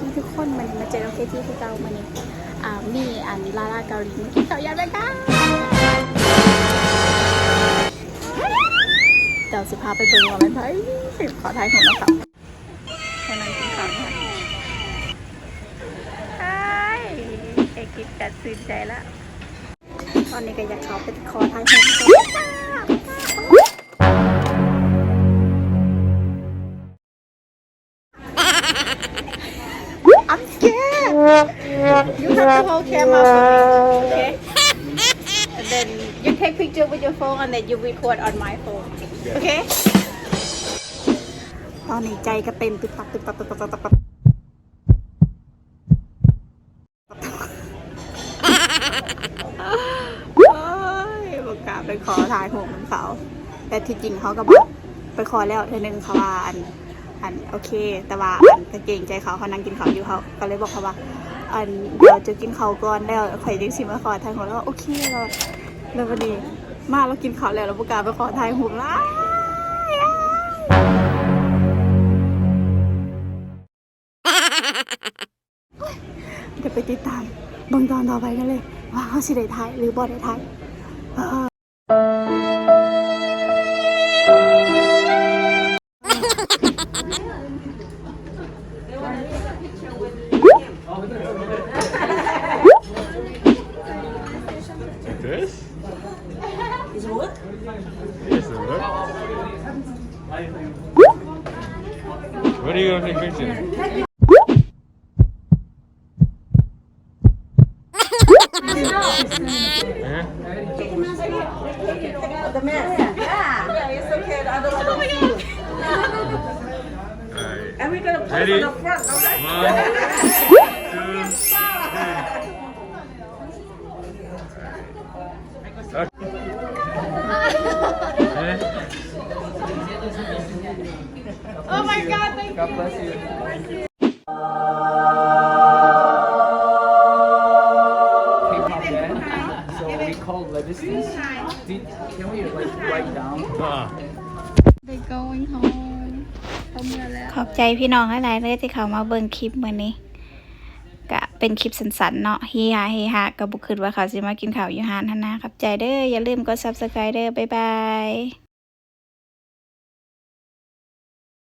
ดีทุกคนมันมาเจอเราเคที่ที่เก่ามานี่อ่ามีอันลาลาเกาหลีมากินข้าวยำเลยค่ะเดี๋ยวสิพาไปเบิ่งว่ามันไทยขอทายของเราครับกำลังกินข้าวค่ะใช่ไอ้กินกัดตื่นใจแล้วตอนนี้ก็อยากเข้าไปขอทายของเขา อัมส scared you have to hold camera for me okay and then you take picture with your phone and then you record on my phone okay ตอนนี้ใจก็เต้นตึกตักตึกตักตึกตักตึกตักตึกโอ้ยบอกกล้าไปขอถ่ายผมของเขา แต่ที่จริงเขาก็บอกไปขอแล้วเธอหนึ่งเขาว่าอัน อันโอเค แต่ว่าอันก็เกรงใจเขาเขานั่งกินข้าวอยู่เขาก็เลยบอกเขาว่า อันเดี๋ยวจะกินข้าวก่อนแล้วข่อยดึงสิมาขอถ่ายของแล้วโอเคแล้วแล้ววันนี้มาเรากินข้าวแล้วเราประกล้าไปขอถ่ายผมละเดี๋ยวไปติดตามบิ่งตอนต่อไปกันเลย ว่าเขาสิได้ถ่ายหรือบ่ได้ถ่าย Is it work? Yes, it work. What are you going to do? Ready? we going to put on the front. One, two, my god, thank God bless you. K-pop band. So we call resistance. Did, can we like write down? Ah. They going home เขาเมื่อแล้วขอบใจพี่น้องหลายๆเลยที่เขามาเบิ่งคลิปมื้อนี้ก็เป็นคลิปสั้นๆเนาะเฮียเฮฮาก็บ่คิดว่าเขาสิมากินข้าวอยู่หานหั่นนะขอบใจเด้ออย่าลืมกด Subscribe เด้อบ๊ายบาย